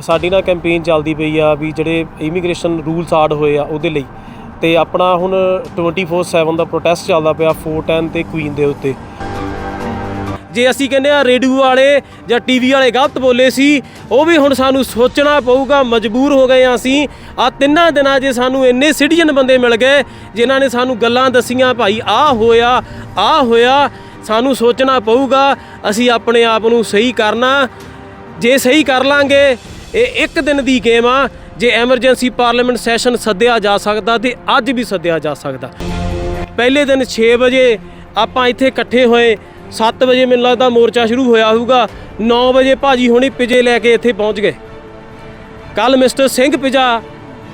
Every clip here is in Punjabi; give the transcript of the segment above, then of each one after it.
ਸਾਡੀ ਨਾ ਕੈਂਪੇਨ ਚੱਲਦੀ ਪਈ ਆ ਵੀ ਜਿਹੜੇ ਇਮੀਗ੍ਰੇਸ਼ਨ ਰੂਲਸ ਆਡ ਹੋਏ ਆ ਉਹਦੇ ਲਈ। ਤੇ ਆਪਣਾ ਹੁਣ 24/7 ਦਾ ਪ੍ਰੋਟੈਸਟ ਚੱਲਦਾ ਪਿਆ 410 ਤੇ ਕੁਈਨ ਦੇ ਉੱਤੇ। ਜੇ ਅਸੀਂ ਕਹਿੰਦੇ ਆ ਰੇਡੀਓ ਵਾਲੇ ਜਾਂ ਟੀਵੀ ਵਾਲੇ ਗਲਤ ਬੋਲੇ ਸੀ, ਉਹ ਵੀ ਹੁਣ ਸਾਨੂੰ ਸੋਚਣਾ ਪਊਗਾ, ਮਜਬੂਰ ਹੋ ਗਏ ਆ ਅਸੀਂ। ਆ ਤਿੰਨਾਂ ਦਿਨਾਂ 'ਚ ਸਾਨੂੰ ਇੰਨੇ ਸਿਟੀਜ਼ਨ ਬੰਦੇ ਮਿਲ ਗਏ, ਜਿਨ੍ਹਾਂ ਨੇ ਸਾਨੂੰ ਗੱਲਾਂ ਦਸੀਆਂ, ਭਾਈ ਆਹ ਹੋਇਆ ਆਹ ਹੋਇਆ। ਸਾਨੂੰ ਸੋਚਣਾ ਪਊਗਾ, ਅਸੀਂ ਆਪਣੇ ਆਪ ਨੂੰ ਸਹੀ ਕਰਨਾ। ਜੇ ਸਹੀ ਕਰ ਲਾਂਗੇ ਇਹ ਇੱਕ ਦਿਨ ਦੀ ਗੇਮ ਆ, ਜੇ ਐਮਰਜੈਂਸੀ ਪਾਰਲੀਮੈਂਟ ਸੈਸ਼ਨ ਸੱਦਿਆ ਜਾ ਸਕਦਾ ਤੇ ਅੱਜ ਵੀ ਸੱਦਿਆ ਜਾ ਸਕਦਾ। ਪਹਿਲੇ ਦਿਨ 6 ਵਜੇ ਆਪਾਂ ਇੱਥੇ ਇਕੱਠੇ ਹੋਏ 7 ਵਜੇ ਮੈਨੂੰ ਲੱਗਦਾ ਮੋਰਚਾ ਸ਼ੁਰੂ ਹੋਇਆ ਹੋਊਗਾ 9 ਵਜੇ ਭਾਜੀ ਹੁਣੀ ਪਿਜੇ ਲੈ ਕੇ ਇੱਥੇ ਪਹੁੰਚ ਗਏ। ਕੱਲ ਮਿਸਟਰ ਸਿੰਘ ਪਿਜਾ,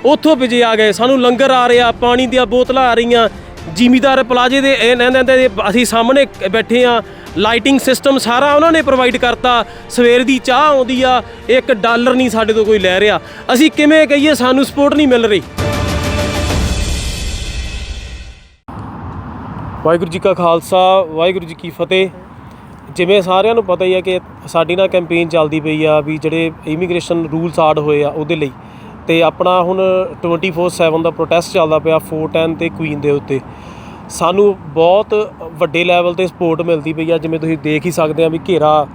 ਉੱਥੋਂ ਪਿਜੇ ਆ ਗਏ। ਸਾਨੂੰ ਲੰਗਰ ਆ ਰਿਹਾ, ਪਾਣੀ ਦੀਆਂ ਬੋਤਲਾਂ ਆ ਰਹੀਆਂ, ਜ਼ਿਮੀਦਾਰ ਪਲਾਜੇ ਦੇ ਇਹ ਨੰਦ ਦੇ ਅਸੀਂ ਸਾਹਮਣੇ ਬੈਠੇ ਆ ਲਾਈਟਿੰਗ ਸਿਸਟਮ ਸਾਰਾ ਉਹਨਾਂ ਨੇ ਪ੍ਰੋਵਾਈਡ ਕਰਤਾ। ਸਵੇਰ ਦੀ ਚਾਹ ਆਉਂਦੀ ਆ, ਇੱਕ ਡਾਲਰ ਨਹੀਂ ਸਾਡੇ ਤੋਂ ਕੋਈ ਲੈ ਰਿਹਾ। ਅਸੀਂ ਕਿਵੇਂ ਕਹੀਏ, ਸਾਨੂੰ ਸਪੋਰਟ ਨਹੀਂ ਮਿਲ ਰਹੀ। ਵਾਹਿਗੁਰੂ ਜੀ ਕਾ ਖਾਲਸਾ, ਵਾਹਿਗੁਰੂ ਜੀ ਕੀ ਫਤਿਹ। ਜਿਵੇਂ ਸਾਰਿਆਂ ਨੂੰ ਪਤਾ ਹੀ ਹੈ ਕਿ ਸਾਡੀ ਨਾਲ ਕੈਂਪੇਨ ਚੱਲਦੀ ਪਈ ਆ ਵੀ ਜਿਹੜੇ ਇਮੀਗ੍ਰੇਸ਼ਨ ਰੂਲਸ ਆਡ ਹੋਏ ਆ ਉਹਦੇ ਲਈ। ਤੇ ਆਪਣਾ ਹੁਣ 24/7 ਦਾ ਪ੍ਰੋਟੈਸਟ ਚੱਲਦਾ ਪਿਆ 410 ਤੇ ਕੁਈਨ ਦੇ ਉੱਤੇ। ਸਾਨੂੰ ਬਹੁਤ ਵੱਡੇ ਲੈਵਲ ਤੇ ਸਪੋਰਟ ਮਿਲਦੀ ਪਈ ਆ, ਜਿਵੇਂ ਤੁਸੀਂ ਦੇਖ ਹੀ ਸਕਦੇ ਆ ਵੀ ਘੇਰਾ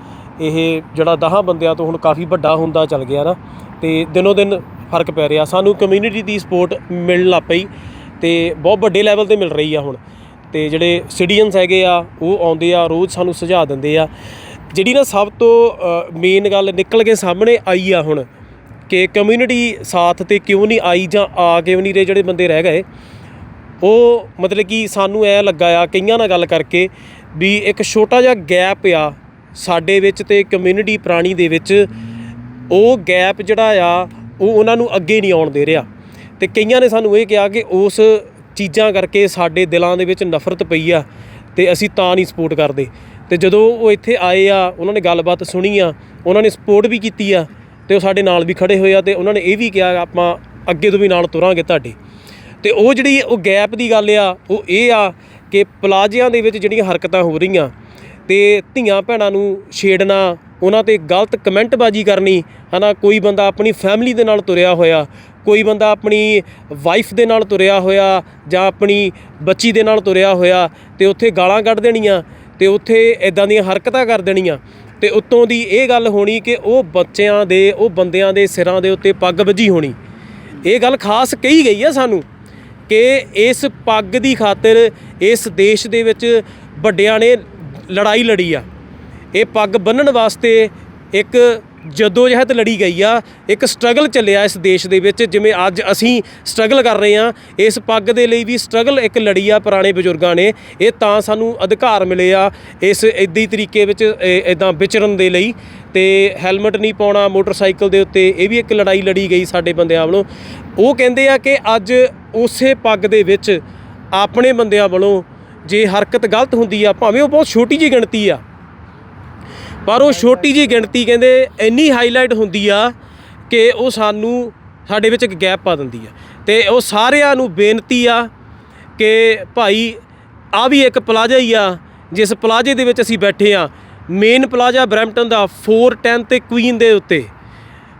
ਇਹ ਜਿਹੜਾ 10 ਬੰਦਿਆਂ ਤੋਂ ਹੁਣ ਕਾਫੀ ਵੱਡਾ ਹੁੰਦਾ ਚੱਲ ਗਿਆ ਨਾ, ਤੇ ਦਿਨੋ ਦਿਨ ਫ਼ਰਕ ਪੈ ਰਿਹਾ। ਸਾਨੂੰ ਕਮਿਊਨਿਟੀ ਦੀ ਸਪੋਰਟ ਮਿਲਣ ਲੱਗ ਪਈ ਤੇ ਬਹੁਤ ਵੱਡੇ ਲੈਵਲ ਤੇ ਮਿਲ ਰਹੀ ਆ ਹੁਣ। ਤੇ ਜਿਹੜੇ ਸਿਟੀਜ਼ਨਸ ਹੈਗੇ ਆ, ਉਹ ਆਉਂਦੇ ਆ, ਰੋਜ਼ ਸਾਨੂੰ ਸੁਝਾਅ ਦਿੰਦੇ ਆ। ਜਿਹੜੀ ਨਾ ਸਭ ਤੋਂ ਮੇਨ ਗੱਲ ਨਿਕਲ ਕੇ ਸਾਹਮਣੇ ਆਈ ਆ ਹੁਣ ਕਿ ਕਮਿਊਨਿਟੀ ਸਾਥ ਤੇ ਕਿਉਂ ਨਹੀਂ ਆਈ ਜਾਂ ਆ ਕਿਉਂ ਨਹੀਂ ਰਹੇ ਜਿਹੜੇ ਬੰਦੇ ਰਹਿ ਗਏ ਉਹ ਮਤਲਬ ਕਿ ਸਾਨੂੰ ਐ ਲੱਗਾ ਆ, ਕਈਆਂ ਨਾਲ ਗੱਲ ਕਰਕੇ ਵੀ ਇੱਕ ਛੋਟਾ ਜਿਹਾ ਗੈਪ ਆ ਸਾਡੇ ਵਿੱਚ ਤੇ ਕਮਿਊਨਿਟੀ ਪ੍ਰਾਣੀ ਦੇ ਵਿੱਚ। ਉਹ ਗੈਪ ਜਿਹੜਾ ਆ, ਉਹ ਉਹਨਾਂ ਨੂੰ ਅੱਗੇ ਨਹੀਂ ਆਉਣ ਦੇ ਰਿਹਾ। ਤੇ ਕਈਆਂ ਨੇ ਸਾਨੂੰ ਇਹ ਕਿਹਾ ਕਿ ਉਸ ਚੀਜ਼ਾਂ ਕਰਕੇ ਸਾਡੇ ਦਿਲਾਂ ਦੇ ਵਿੱਚ ਨਫ਼ਰਤ ਪਈ ਆ ਤੇ ਅਸੀਂ ਤਾਂ ਨਹੀਂ ਸਪੋਰਟ ਕਰਦੇ। ਤੇ ਜਦੋਂ ਉਹ ਇੱਥੇ ਆਏ ਆ, ਉਹਨਾਂ ਨੇ ਗੱਲਬਾਤ ਸੁਣੀ ਆ, ਉਹਨਾਂ ਨੇ ਸਪੋਰਟ ਵੀ ਕੀਤੀ ਆ ਤੇ ਉਹ ਸਾਡੇ ਨਾਲ ਵੀ ਖੜੇ ਹੋਏ ਆ ਤੇ ਉਹਨਾਂ ਨੇ ਇਹ ਵੀ ਕਿਹਾ, ਆਪਾਂ ਅੱਗੇ ਤੋਂ ਵੀ ਨਾਲ ਤੁਰਾਂਗੇ ਤੁਹਾਡੇ। ਤੇ ਉਹ ਜਿਹੜੀ ਉਹ ਗੈਪ ਦੀ ਗੱਲ ਆ, ਉਹ ਇਹ ਆ ਕਿ ਪਲਾਜ਼ਿਆਂ ਦੇ ਵਿੱਚ ਜਿਹੜੀਆਂ ਹਰਕਤਾਂ ਹੋ ਰਹੀਆਂ ਤੇ ਧੀਆਂ ਭੈਣਾਂ ਨੂੰ ਛੇੜਨਾ, ਉਹਨਾਂ ਤੇ ਗਲਤ ਕਮੈਂਟਬਾਜ਼ੀ ਕਰਨੀ, ਹਨਾ, ਕੋਈ ਬੰਦਾ ਆਪਣੀ ਫੈਮਿਲੀ ਦੇ ਨਾਲ ਤੁਰਿਆ ਹੋਇਆ, ਕੋਈ ਬੰਦਾ ਆਪਣੀ ਵਾਈਫ ਦੇ ਨਾਲ ਤੁਰਿਆ ਹੋਇਆ ਜਾਂ ਆਪਣੀ ਬੱਚੀ ਦੇ ਨਾਲ ਤੁਰਿਆ ਹੋਇਆ ਤੇ ਉੱਥੇ ਗਾਲਾਂ ਕੱਢ ਦੇਣੀਆਂ ਤੇ ਉੱਥੇ ਇਦਾਂ ਦੀਆਂ ਹਰਕਤਾਂ ਕਰ ਦੇਣੀਆਂ। ਤੇ ਉੱਤੋਂ ਦੀ ਇਹ ਗੱਲ ਹੋਣੀ ਕਿ ਉਹ ਬੱਚਿਆਂ ਦੇ, ਉਹ ਬੰਦਿਆਂ ਦੇ ਸਿਰਾਂ ਦੇ ਉੱਤੇ ਪੱਗ ਵੱਜੀ ਹੋਣੀ। ਇਹ ਗੱਲ ਖਾਸ ਕਹੀ ਗਈ ਆ ਸਾਨੂੰ। ਕਿ ਇਸ ਪੱਗ ਦੀ ਖਾਤਰ ਇਸ ਦੇਸ਼ ਦੇ ਵਿੱਚ ਵੱਡਿਆਂ ਨੇ ਲੜਾਈ ਲੜੀ ਆ। ਇਹ ਪੱਗ ਬੰਨਣ ਵਾਸਤੇ ਇੱਕ ਜਦੋਜਹਿਦ ਲੜੀ ਗਈ ਆ। ਇੱਕ ਸਟਰਗਲ ਚੱਲਿਆ ਇਸ ਦੇਸ਼ ਦੇ ਵਿੱਚ, ਜਿਵੇਂ ਅੱਜ ਅਸੀਂ ਸਟਰਗਲ ਕਰ ਰਹੇ ਆ ਇਸ ਪੱਗ ਦੇ ਲਈ ਵੀ ਸਟਰਗਲ ਇੱਕ ਲੜੀ ਆ ਪੁਰਾਣੇ ਬਜ਼ੁਰਗਾਂ ਨੇ। ਇਹ ਤਾਂ ਸਾਨੂੰ ਅਧਿਕਾਰ ਮਿਲੇ ਆ ਇਸ ਇਦਾਂ ਹੀ ਤਰੀਕੇ ਵਿੱਚ ਇਦਾਂ ਵਿਚਰਨ ਦੇ ਲਈ। ਤੇ ਹੈਲਮਟ ਨਹੀਂ ਪਾਉਣਾ, ਮੋਟਰਸਾਈਕਲ ਦੇ ਉੱਤੇ ਇਹ ਵੀ ਇੱਕ ਲੜਾਈ ਲੜੀ ਗਈ ਸਾਡੇ ਬੰਦਿਆਂ ਵੱਲੋਂ। ਉਹ ਕਹਿੰਦੇ ਆ ਕਿ ਅੱਜ ਉਸੇ ਪੱਗ ਦੇ ਵਿੱਚ ਆਪਣੇ ਬੰਦਿਆਂ ਵੱਲੋਂ ਜੇ ਹਰਕਤ ਗਲਤ ਹੁੰਦੀ ਆ, ਭਾਵੇਂ ਉਹ ਬਹੁਤ ਛੋਟੀ ਜਿਹੀ ਗਿਣਤੀ ਆ, ਪਰ ਉਹ ਛੋਟੀ ਜਿਹੀ ਗਿਣਤੀ ਕਹਿੰਦੇ ਇੰਨੀ ਹਾਈਲਾਈਟ ਹੁੰਦੀ ਆ ਕਿ ਉਹ ਸਾਨੂੰ ਸਾਡੇ ਵਿੱਚ ਇੱਕ ਗੈਪ ਪਾ ਦਿੰਦੀ ਆ। ਤੇ ਉਹ ਸਾਰਿਆਂ ਨੂੰ ਬੇਨਤੀ ਆ ਕਿ ਭਾਈ ਆ ਵੀ ਇੱਕ ਪਲਾਜ਼ਾ ਹੀ ਆ, ਜਿਸ ਪਲਾਜ਼ੇ ਦੇ ਵਿੱਚ ਅਸੀਂ ਬੈਠੇ ਆ। ਮੇਨ ਪਲਾਜ਼ਾ ਬਰੈਂਪਟਨ ਦਾ 410 ਤੇ ਕੁਈਨ ਦੇ ਉੱਤੇ।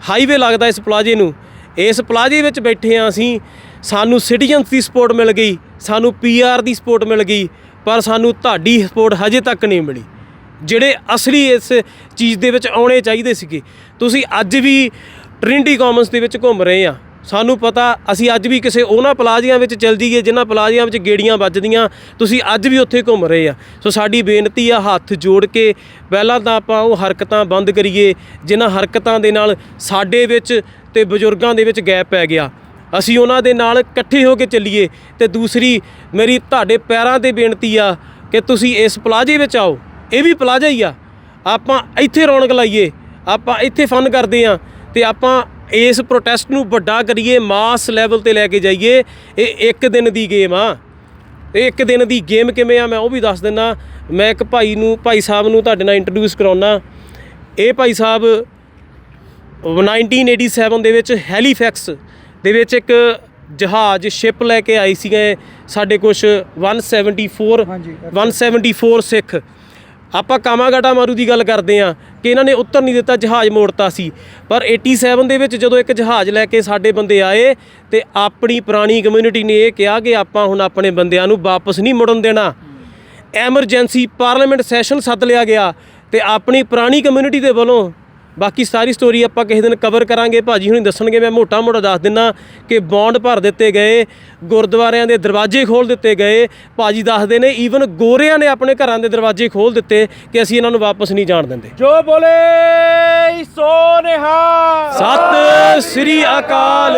ਹਾਈਵੇ ਲੱਗਦਾ ਇਸ ਪਲਾਜ਼ੇ ਨੂੰ। ਇਸ ਪਲਾਜ਼ੇ ਵਿੱਚ ਬੈਠੇ ਆ ਅਸੀਂ ਸਾਨੂੰ ਸਿਟੀਜ਼ਨਸ ਦੀ ਸਪੋਰਟ ਮਿਲ ਗਈ, ਸਾਨੂੰ ਪੀਆਰ ਦੀ ਸਪੋਰਟ ਮਿਲ ਗਈ, ਪਰ ਸਾਨੂੰ ਤੁਹਾਡੀ ਸਪੋਰਟ ਹਜੇ ਤੱਕ ਨਹੀਂ ਮਿਲੀ। ਜਿਹੜੇ ਅਸਲੀ ਇਸ ਚੀਜ਼ ਦੇ ਵਿੱਚ ਆਉਣੇ ਚਾਹੀਦੇ ਸੀਗੇ, ਤੁਸੀਂ ਅੱਜ ਵੀ ਟ੍ਰਿੰਟੀ ਕਾਮਨਸ ਦੇ ਵਿੱਚ ਘੁੰਮ ਰਹੇ ਆ। ਸਾਨੂੰ ਪਤਾ, ਅਸੀਂ ਅੱਜ ਵੀ ਕਿਸੇ ਉਹਨਾਂ ਪਲਾਜ਼ੀਆਂ ਵਿੱਚ ਚੱਲ ਜਾਈਏ, ਜਿਨ੍ਹਾਂ ਪਲਾਜ਼ੀਆਂ ਵਿੱਚ ਗੇੜੀਆਂ ਵੱਜਦੀਆਂ, ਤੁਸੀਂ ਅੱਜ ਵੀ ਉੱਥੇ ਘੁੰਮ ਰਹੇ ਆ। ਸੋ ਸਾਡੀ ਬੇਨਤੀ ਆ ਹੱਥ ਜੋੜ ਕੇ, ਪਹਿਲਾਂ ਤਾਂ ਆਪਾਂ ਉਹ ਹਰਕਤਾਂ ਬੰਦ ਕਰੀਏ, ਜਿਨ੍ਹਾਂ ਹਰਕਤਾਂ ਦੇ ਨਾਲ ਸਾਡੇ ਵਿੱਚ ਤੇ ਬਜ਼ੁਰਗਾਂ ਦੇ ਵਿੱਚ ਗੈਪ ਪੈ ਗਿਆ। ਅਸੀਂ ਉਹਨਾਂ ਦੇ ਨਾਲ ਇਕੱਠੇ ਹੋ ਕੇ ਚੱਲੀਏ ਤੇ ਦੂਸਰੀ, ਮੇਰੀ ਤੁਹਾਡੇ ਪੈਰਾਂ ਤੇ ਬੇਨਤੀ ਆ ਕਿ ਤੁਸੀਂ ਇਸ ਪਲਾਜ਼ੇ ਵਿੱਚ ਆਓ। ਇਹ ਵੀ ਪਲਾਜ਼ਾ ਹੀ ਆ। ਆਪਾਂ ਇੱਥੇ ਰੌਣਕ ਲਾਈਏ, ਆਪਾਂ ਇੱਥੇ ਫਨ ਕਰਦੇ ਆ ਤੇ ਆਪਾਂ ਇਸ ਪ੍ਰੋਟੈਸਟ ਨੂੰ ਵੱਡਾ ਕਰੀਏ ਮਾਸ ਲੈਵਲ ਤੇ ਲੈ ਕੇ ਜਾਈਏ। ਇਹ ਇੱਕ ਦਿਨ ਦੀ ਗੇਮ ਆ। ਇਹ ਇੱਕ ਦਿਨ ਦੀ ਗੇਮ ਕਿਵੇਂ ਆ, ਮੈਂ ਉਹ ਵੀ ਦੱਸ ਦਿੰਦਾ। ਮੈਂ ਇੱਕ ਭਾਈ ਨੂੰ, ਭਾਈ ਸਾਹਿਬ ਨੂੰ ਤੁਹਾਡੇ ਨਾਲ ਇੰਟਰੋਡਿਊਸ ਕਰਾਉਣਾ ਇਹ ਭਾਈ ਸਾਹਿਬ 1987 ਦੇ ਵਿੱਚ ਹੈਲੀਫੈਕਸ ਦੇ ਵਿੱਚ ਇੱਕ ਜਹਾਜ਼ ਸ਼ਿਪ ਲੈ ਕੇ ਆਈ ਸੀਗੇ ਸਾਡੇ ਕੁਝ 174 ਹਾਂਜੀ, 174 ਸਿੱਖ। ਆਪਾਂ ਕਾਮਾਗਾਟਾ ਮਾਰੂ ਦੀ ਗੱਲ ਕਰਦੇ ਆ ਕਿ ਇਹਨਾਂ ਨੇ ਉੱਤਰ ਨਹੀਂ ਦਿੱਤਾ ਜਹਾਜ਼ ਮੋੜਤਾ ਸੀ। ਪਰ 87 ਦੇ ਵਿੱਚ ਜਦੋਂ ਇੱਕ ਜਹਾਜ਼ ਲੈ ਕੇ ਸਾਡੇ ਬੰਦੇ ਆਏ ਤੇ ਆਪਣੀ ਪੁਰਾਣੀ ਕਮਿਊਨਿਟੀ ਨੇ ਇਹ ਕਿਹਾ ਕਿ ਆਪਾਂ ਹੁਣ ਆਪਣੇ ਬੰਦਿਆਂ ਨੂੰ ਵਾਪਸ ਨਹੀਂ ਮੁੜਨ ਦੇਣਾ। ਐਮਰਜੈਂਸੀ ਪਾਰਲੀਮੈਂਟ ਸੈਸ਼ਨ ਸੱਦ ਲਿਆ ਗਿਆ ਤੇ ਆਪਣੀ ਪੁਰਾਣੀ ਕਮਿਊਨਿਟੀ ਦੇ ਵੱਲੋਂ ਬਾਕੀ ਸਾਰੀ ਸਟੋਰੀ ਆਪਾਂ ਕਿਸੇ ਦਿਨ ਕਵਰ ਕਰਾਂਗੇ ਭਾਜੀ ਹੁਣੀ ਦੱਸਣਗੇ ਮੈਂ ਮੋਟਾ ਮੋਟਾ ਦੱਸ ਦਿੰਨਾ ਕਿ ਬੌਂਡ ਭਰ ਦਿੱਤੇ ਗਏ ਗੁਰਦੁਆਰਿਆਂ ਦੇ ਦਰਵਾਜ਼ੇ ਖੋਲ ਦਿੱਤੇ ਗਏ ਭਾਜੀ ਦੱਸਦੇ ਨੇ ਈਵਨ ਗੋਰਿਆਂ ਨੇ ਆਪਣੇ ਘਰਾਂ ਦੇ ਦਰਵਾਜ਼ੇ ਖੋਲ ਦਿੱਤੇ ਕਿ ਅਸੀਂ ਇਹਨਾਂ ਨੂੰ ਵਾਪਸ ਨਹੀਂ ਜਾਣ ਦਿੰਦੇ। ਜੋ ਬੋਲੇ ਸੋ ਨਿਹਾਲ ਸਤਿ ਸ੍ਰੀ ਅਕਾਲ।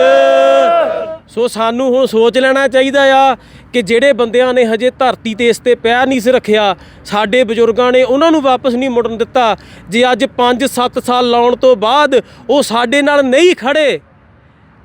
ਸੋ ਸਾਨੂੰ ਹੁਣ ਸੋਚ ਲੈਣਾ ਚਾਹੀਦਾ ਆ ਕਿ ਜਿਹੜੇ ਬੰਦਿਆਂ ਨੇ ਹਜੇ ਧਰਤੀ ਤੇ ਇਸ ਤੇ ਪੈਰ ਨਹੀਂ ਸੀ ਰੱਖਿਆ, ਸਾਡੇ ਬਜ਼ੁਰਗਾਂ ਨੇ ਉਹਨਾਂ ਨੂੰ ਵਾਪਸ ਨਹੀਂ ਮੁੜਨ ਦਿੱਤਾ। ਜੇ ਅੱਜ 5-7 ਸਾਲ ਲਾਉਣ ਤੋਂ ਬਾਅਦ ਉਹ ਸਾਡੇ ਨਾਲ ਨਹੀਂ ਖੜੇ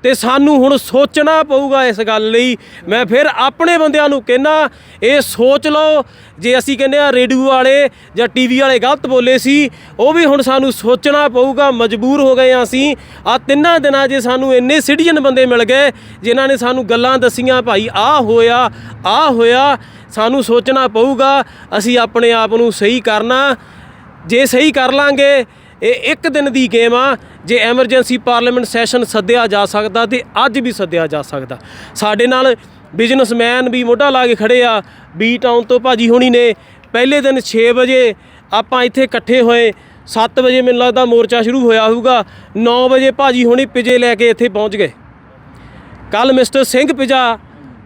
ਤੇ ਸਾਨੂੰ ਹੁਣ ਸੋਚਣਾ ਪਊਗਾ ਇਸ ਗੱਲ ਲਈ। ਮੈਂ ਫਿਰ ਆਪਣੇ ਬੰਦਿਆਂ ਨੂੰ ਕਹਿਣਾ ਇਹ ਸੋਚ ਲਓ, ਜੇ ਅਸੀਂ ਕਹਿੰਦੇ ਆ ਰੇਡੀਓ ਵਾਲੇ ਜਾਂ ਟੀਵੀ ਵਾਲੇ ਗਲਤ ਬੋਲੇ ਸੀ, ਉਹ ਵੀ ਹੁਣ ਸਾਨੂੰ ਸੋਚਣਾ ਪਊਗਾ, ਮਜਬੂਰ ਹੋ ਗਏ ਆ ਅਸੀਂ। ਆ ਤਿੰਨਾਂ ਦਿਨਾਂ 'ਚ ਸਾਨੂੰ ਇੰਨੇ ਸਿਟੀਜ਼ਨ ਬੰਦੇ ਮਿਲ ਗਏ, ਜਿਨ੍ਹਾਂ ਨੇ ਸਾਨੂੰ ਗੱਲਾਂ ਦੱਸੀਆਂ, ਭਾਈ, ਆਹ ਹੋਇਆ ਆਹ ਹੋਇਆ। ਸਾਨੂੰ ਸੋਚਣਾ ਪਊਗਾ, ਅਸੀਂ ਆਪਣੇ ਆਪ ਨੂੰ ਸਹੀ ਕਰਨਾ। ਜੇ ਸਹੀ ਕਰ ਲਾਂਗੇ ਇਹ ਇੱਕ ਦਿਨ ਦੀ ਗੇਮ ਆ, ਜੇ ਐਮਰਜੈਂਸੀ ਪਾਰਲੀਮੈਂਟ ਸੈਸ਼ਨ ਸੱਦਿਆ ਜਾ ਸਕਦਾ ਤੇ ਅੱਜ ਵੀ ਸੱਦਿਆ ਜਾ ਸਕਦਾ। ਸਾਡੇ ਨਾਲ ਬਿਜ਼ਨਸਮੈਨ ਵੀ ਮੋਢਾ ਲਾ ਕੇ ਖੜੇ ਆ ਬੀ ਟਾਊਨ ਤੋਂ ਭਾਜੀ ਹੋਣੀ ਨੇ। ਪਹਿਲੇ ਦਿਨ 6 ਵਜੇ ਆਪਾਂ ਇੱਥੇ ਇਕੱਠੇ ਹੋਏ 7 ਵਜੇ ਮੈਨੂੰ ਲੱਗਦਾ ਮੋਰਚਾ ਸ਼ੁਰੂ ਹੋਇਆ ਹੋਊਗਾ 9 ਵਜੇ ਭਾਜੀ ਹੋਣੀ ਪਿਜੇ ਲੈ ਕੇ ਇੱਥੇ ਪਹੁੰਚ ਗਏ। ਕੱਲ ਮਿਸਟਰ ਸਿੰਘ ਪਿਜਾ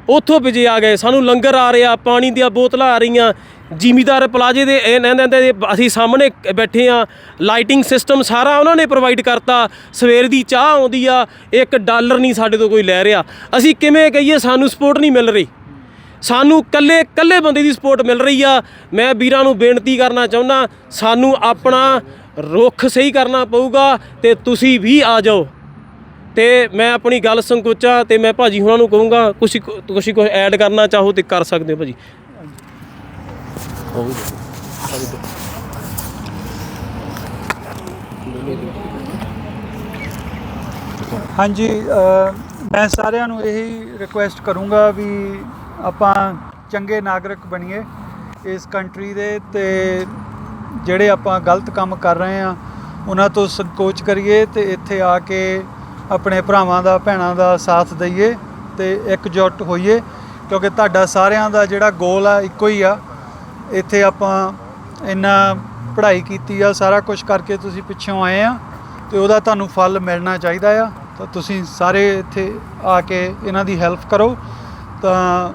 ਉੱਥੋਂ ਵਿਜੇ ਆ ਗਏ। ਸਾਨੂੰ ਲੰਗਰ ਆ ਰਿਹਾ, ਪਾਣੀ ਦੀਆਂ ਬੋਤਲਾਂ ਆ ਰਹੀਆਂ। ਜ਼ਿਮੀਦਾਰ ਪਲਾਜੇ ਦੇ ਇਹ ਕਹਿੰਦੇ ਦੇ ਅਸੀਂ ਸਾਹਮਣੇ ਬੈਠੇ ਆ ਲਾਈਟਿੰਗ ਸਿਸਟਮ ਸਾਰਾ ਉਹਨਾਂ ਨੇ ਪ੍ਰੋਵਾਈਡ ਕਰਤਾ। ਸਵੇਰ ਦੀ ਚਾਹ ਆਉਂਦੀ ਆ 1 ਡਾਲਰ ਨਹੀਂ ਸਾਡੇ ਤੋਂ ਕੋਈ ਲੈ ਰਿਹਾ। ਅਸੀਂ ਕਿਵੇਂ ਕਹੀਏ, ਸਾਨੂੰ ਸਪੋਰਟ ਨਹੀਂ ਮਿਲ ਰਹੀ। ਸਾਨੂੰ ਕੱਲੇ ਕੱਲੇ ਬੰਦੇ ਦੀ ਸਪੋਰਟ ਮਿਲ ਰਹੀ ਆ। ਮੈਂ ਵੀਰਾਂ ਨੂੰ ਬੇਨਤੀ ਕਰਨਾ ਚਾਹੁੰਦਾ, ਸਾਨੂੰ ਆਪਣਾ ਰੁੱਖ ਸਹੀ ਕਰਨਾ ਪਊਗਾ ਤੇ ਤੁਸੀਂ ਵੀ ਆ ਜਾਓ। ਤੇ ਮੈਂ ਆਪਣੀ ਗੱਲ ਸੰਕੋਚਾਂ ਤੇ ਮੈਂ ਭਾਜੀ ਉਹਨਾਂ ਨੂੰ ਕਹੂੰਗਾ, ਕੁਛ ਤੁਸੀਂ ਕੁਛ ਐਡ ਕਰਨਾ ਚਾਹੋ ਤੇ ਕਰ ਸਕਦੇ ਹੋ ਭਾਜੀ। ਹਾਂਜੀ ਮੈਂ ਸਾਰਿਆਂ ਨੂੰ ਇਹੀ ਰਿਕੁਐਸਟ ਕਰੂੰਗਾ ਵੀ ਆਪਾਂ ਚੰਗੇ ਨਾਗਰਿਕ ਬਣੀਏ ਇਸ ਕੰਟਰੀ ਦੇ ਤੇ ਜਿਹੜੇ ਆਪਾਂ ਗਲਤ ਕੰਮ ਕਰ ਰਹੇ ਆ ਉਹਨਾਂ ਤੋਂ ਸੰਕੋਚ ਕਰੀਏ ਤੇ ਇੱਥੇ ਆ ਕੇ ਆਪਣੇ ਭਰਾਵਾਂ ਦਾ ਭੈਣਾਂ ਦਾ ਸਾਥ ਦਈਏ ਤੇ ਇਕਜੁੱਟ ਹੋਈਏ ਕਿਉਂਕਿ ਤੁਹਾਡਾ ਸਾਰਿਆਂ ਦਾ ਜਿਹੜਾ ਗੋਲ ਆ ਇੱਕੋ ਹੀ ਆ। ਇੱਥੇ ਆਪਾਂ ਇੰਨਾ ਪੜ੍ਹਾਈ ਕੀਤੀ ਆ ਸਾਰਾ ਕੁਝ ਕਰਕੇ ਤੁਸੀਂ ਪਿੱਛੋਂ ਆਏ ਆ ਤੇ ਉਹਦਾ ਤੁਹਾਨੂੰ ਫਲ ਮਿਲਣਾ ਚਾਹੀਦਾ ਆ। ਤਾਂ ਤੁਸੀਂ ਸਾਰੇ ਇੱਥੇ ਆ ਕੇ ਇਹਨਾਂ ਦੀ ਹੈਲਪ ਕਰੋ। ਤਾਂ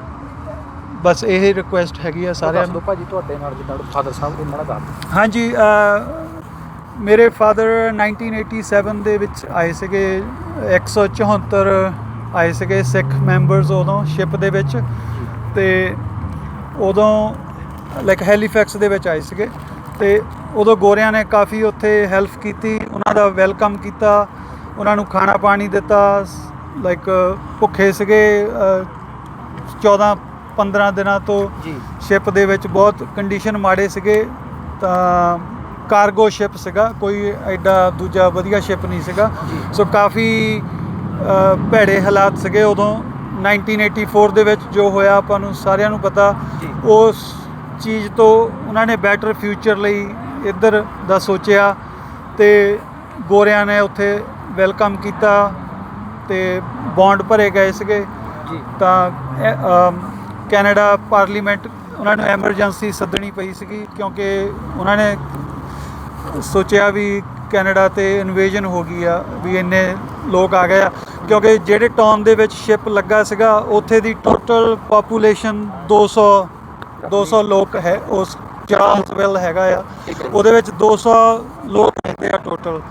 ਬਸ ਇਹ ਰਿਕੁਐਸਟ ਹੈਗੀ ਆ ਸਾਰਿਆਂ ਨੂੰ। ਭਾਜੀ ਤੁਹਾਡੇ ਨਾਲ ਜਿੱਦਾਂ ਫਾਦਰ ਸਾਹਿਬ ਦੇ। ਨਾਲ ਦੱਸ ਹਾਂਜੀ ਮੇਰੇ ਫਾਦਰ 1987 ਦੇ ਵਿੱਚ ਆਏ ਸੀਗੇ 174 ਆਏ ਸੀਗੇ ਸਿੱਖ ਮੈਂਬਰਸ ਉਦੋਂ ਸ਼ਿਪ ਦੇ ਵਿੱਚ ਤੇ ਉਦੋਂ ਲਾਈਕ ਹੈਲੀਫੈਕਸ ਦੇ ਵਿੱਚ ਆਏ ਸੀਗੇ ਤੇ ਉਦੋਂ ਗੋਰਿਆਂ ਨੇ ਕਾਫੀ ਉੱਥੇ ਹੈਲਪ ਕੀਤੀ ਉਹਨਾਂ ਦਾ ਵੈਲਕਮ ਕੀਤਾ ਉਹਨਾਂ ਨੂੰ ਖਾਣਾ ਪਾਣੀ ਦਿੱਤਾ ਲਾਈਕ ਭੁੱਖੇ ਸੀਗੇ ਅ, 14 15 ਦਿਨਾਂ ਤੋਂ ਜੀ। ਸ਼ਿਪ ਦੇ ਵਿੱਚ ਬਹੁਤ ਕੰਡੀਸ਼ਨ ਮਾੜੇ ਸੀਗੇ ਤਾਂ ਕਾਰਗੋ ਸ਼ਿਪ ਸੀਗਾ ਕੋਈ ਐਡਾ ਦੂਜਾ ਵਧੀਆ ਸ਼ਿਪ ਨਹੀਂ ਸੀਗਾ। ਸੋ ਕਾਫੀ ਭੈੜੇ ਹਾਲਾਤ ਸੀਗੇ ਉਦੋਂ 1984 ਦੇ ਵਿੱਚ ਜੋ ਹੋਇਆ ਆਪਾਂ ਨੂੰ ਸਾਰਿਆਂ ਨੂੰ ਪਤਾ। ਉਸ ਚੀਜ਼ ਤੋਂ ਉਹਨਾਂ ਨੇ ਬੈਟਰ ਫਿਊਚਰ ਲਈ ਇੱਧਰ ਦਾ ਸੋਚਿਆ ਤੇ ਗੋਰਿਆਂ ਨੇ ਉੱਥੇ ਵੈਲਕਮ ਕੀਤਾ ਤੇ ਬੌਂਡ ਭਰੇ ਗਏ ਸੀਗੇ ਜੀ ਤਾਂ ਕੈਨੇਡਾ ਪਾਰਲੀਮੈਂਟ ਉਹਨਾਂ ਨੂੰ ਐਮਰਜੈਂਸੀ ਸੱਦਣੀ ਪਈ ਸੀਗੀ ਕਿਉਂਕਿ ਉਹਨਾਂ ਨੇ ਸੋਚਿਆ ਵੀ ਕੈਨੇਡਾ ਤੇ ਇਨਵੇਜਨ ਹੋ ਗਈ ਆ, ਵੀ ਇੰਨੇ ਲੋਕ ਆ ਗਏ ਆ। ਕਿਉਂਕਿ ਜਿਹੜੇ ਟਾਊਨ ਦੇ ਵਿੱਚ ਸ਼ਿਪ ਲੱਗਾ ਸੀਗਾ, ਉੱਥੇ ਦੀ ਟੋਟਲ ਪਾਪੂਲੇਸ਼ਨ 200 200 ਲੋਕ ਹੈ, ਉਸ ਚਾਰਲਸਵਿਲ ਹੈਗਾ ਆ। ਉਹਦੇ ਵਿੱਚ 200 ਲੋਕ ਰਹਿੰਦੇ ਆ ਟੋਟਲ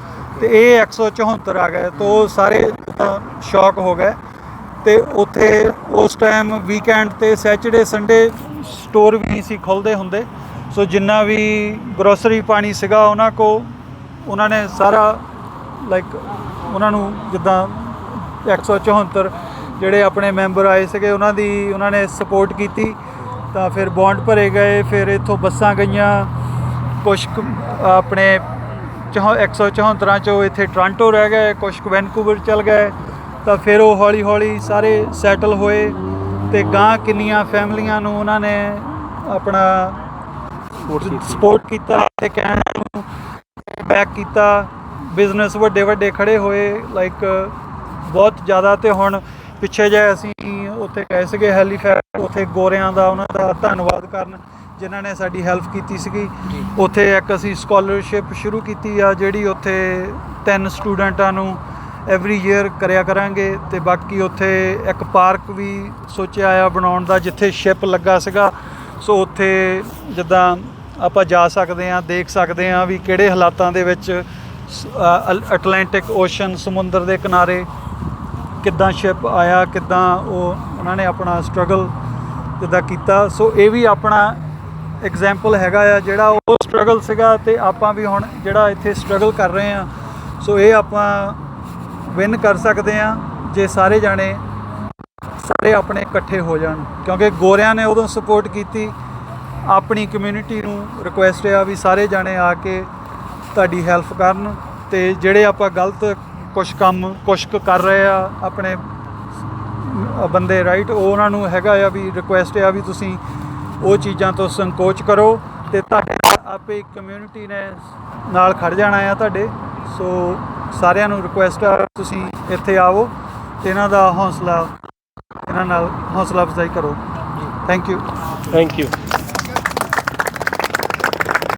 ਤੇ ਇਹ 174 ਆ ਗਏ, ਤਾਂ ਉਹ ਸਾਰੇ ਸ਼ੌਕ ਹੋ ਗਏ। ਤੇ ਉੱਥੇ ਉਸ ਟਾਈਮ ਵੀਕਐਂਡ ਤੇ ਸੈਚਰਡੇ ਸੰਡੇ ਸਟੋਰ ਵੀ ਨਹੀਂ ਸੀ ਖੁੱਲਦੇ ਹੁੰਦੇ। ਸੋ ਜਿੰਨਾ ਵੀ ਗਰੋਸਰੀ ਪਾਣੀ ਸੀਗਾ ਉਹਨਾਂ ਕੋ, ਉਹਨਾਂ ਨੇ ਸਾਰਾ ਲਾਈਕ ਉਹਨਾਂ ਨੂੰ ਜਿੱਦਾਂ 174 ਜਿਹੜੇ ਆਪਣੇ ਮੈਂਬਰ ਆਏ ਸੀਗੇ, ਉਹਨਾਂ ਦੀ, ਉਹਨਾਂ ਨੇ ਸਪੋਰਟ ਕੀਤੀ। ਤਾਂ ਫਿਰ ਬੌਂਡ ਭਰੇ ਗਏ, ਫਿਰ ਇੱਥੋਂ ਬੱਸਾਂ ਗਈਆਂ। ਕੁਛ ਕੁ ਆਪਣੇ ਚੌ 174 ਚੋਂ ਇੱਥੇ ਟ੍ਰਾਂਟੋ ਰਹਿ ਗਏ ਕੁਛ ਕੁ ਵੈਨਕੂਵਰ ਚਲ ਗਏ। ਤਾਂ ਫਿਰ ਉਹ ਹੌਲੀ ਹੌਲੀ ਸਾਰੇ ਸੈਟਲ ਹੋਏ ਤੇ ਗਾਂ ਕਿੰਨੀਆਂ ਫੈਮਲੀਆਂ ਨੂੰ ਉਹਨਾਂ ਨੇ ਆਪਣਾ ਸਪੋਰਟ ਕੀਤੀ। ਸਪੋਰਟ ਕੀਤਾ ਤੇ ਕੈਨੇਡਾ ਨੂੰ ਬੈਕ ਕੀਤਾ। ਬਿਜ਼ਨਸ ਵੱਡੇ ਵੱਡੇ ਖੜੇ ਹੋਏ ਲਾਈਕ ਬਹੁਤ ਜ਼ਿਆਦਾ ਤੇ ਹੁਣ ਪਿੱਛੇ ਜੇ ਅਸੀਂ ਉੱਥੇ ਗਏ ਸੀਗੇ ਹੈਲੀਫੈਕਸ ਉੱਥੇ ਗੋਰਿਆਂ ਦਾ ਉਹਨਾਂ ਦਾ ਧੰਨਵਾਦ ਕਰਨ ਜਿਨ੍ਹਾਂ ਨੇ ਸਾਡੀ ਹੈਲਪ ਕੀਤੀ ਸੀਗੀ। ਉੱਥੇ ਇੱਕ ਅਸੀਂ ਸਕਾਲਰਸ਼ਿਪ ਸ਼ੁਰੂ ਕੀਤੀ ਆ ਜਿਹੜੀ ਉੱਥੇ ਤਿੰਨ ਸਟੂਡੈਂਟਾਂ ਨੂੰ ਐਵਰੀ ਈਅਰ ਕਰਿਆ ਕਰਾਂਗੇ ਤੇ ਬਾਕੀ ਉੱਥੇ ਇੱਕ ਪਾਰਕ ਵੀ ਸੋਚਿਆ ਆ ਬਣਾਉਣ ਦਾ ਜਿੱਥੇ ਸ਼ਿਪ ਲੱਗਾ ਸੀਗਾ। ਸੋ ਉੱਥੇ ਜਿੱਦਾਂ ਆਪਾਂ ਜਾ ਸਕਦੇ ਹਾਂ, ਦੇਖ ਸਕਦੇ ਹਾਂ ਵੀ ਕਿਹੜੇ ਹਾਲਾਤਾਂ ਦੇ ਵਿੱਚ, ਸ- ਅਟਲਾਂਟਿਕ ਓਸ਼ਨ ਸਮੁੰਦਰ ਦੇ ਕਿਨਾਰੇ ਕਿੱਦਾਂ ਸ਼ਿਪ ਆਇਆ, ਕਿੱਦਾਂ ਉਹ, ਉਹਨਾਂ ਨੇ ਆਪਣਾ ਸਟਰਗਲ ਜਿੱਦਾਂ ਕੀਤਾ। ਸੋ ਇਹ ਵੀ ਆਪਣਾ ਐਗਜ਼ਾਮਪਲ ਹੈਗਾ ਆ, ਜਿਹੜਾ ਉਹ ਸਟਰਗਲ ਸੀਗਾ ਤੇ ਆਪਾਂ ਵੀ ਹੁਣ ਜਿਹੜਾ ਇੱਥੇ ਸਟਰਗਲ ਕਰ ਰਹੇ ਆ ਸੋ ਇਹ ਆਪਾਂ ਵਿਨ ਕਰ ਸਕਦੇ ਆ ਜੇ ਸਾਰੇ ਜਾਣੇ, ਸਾਰੇ ਆਪਣੇ ਇਕੱਠੇ ਹੋ ਜਾਣ। ਕਿਉਂਕਿ ਗੋਰਿਆਂ ਨੇ ਉਦੋਂ ਸਪੋਰਟ ਕੀਤੀ ਆਪਣੀ ਕਮਿਊਨਿਟੀ ਨੂੰ ਰਿਕੁਐਸਟ ਆ ਵੀ ਸਾਰੇ ਜਾਣੇ ਆ ਕੇ ਤੁਹਾਡੀ ਹੈਲਪ ਕਰਨ ਤੇ ਜਿਹੜੇ ਆਪਾਂ ਗਲਤ ਕੁਝ ਕੰਮ, ਕੁਛ ਕੁ ਕਰ ਰਹੇ ਆ, ਆਪਣੇ ਬੰਦੇ ਰਾਈਟ ਉਹ ਉਹਨਾਂ ਨੂੰ ਹੈਗਾ ਆ ਵੀ ਰਿਕੁਐਸਟ ਆ ਵੀ ਤੁਸੀਂ ਉਹ ਚੀਜ਼ਾਂ ਤੋਂ ਸੰਕੋਚ ਕਰੋ ਤੇ ਤੁਹਾਡੇ ਆਪੇ ਕਮਿਊਨਿਟੀ ਨੇ ਨਾਲ ਖੜ ਜਾਣਾ ਆ ਤੁਹਾਡੇ। ਸੋ ਸਾਰਿਆਂ ਨੂੰ ਰਿਕੁਐਸਟ ਆ ਤੁਸੀਂ ਇੱਥੇ ਆਵੋ ਤੇ ਇਹਨਾਂ ਦਾ ਹੌਸਲਾ, ਇਹਨਾਂ ਨਾਲ ਹੌਸਲਾ ਅਫਜ਼ਾਈ ਕਰੋ। Thank you thank you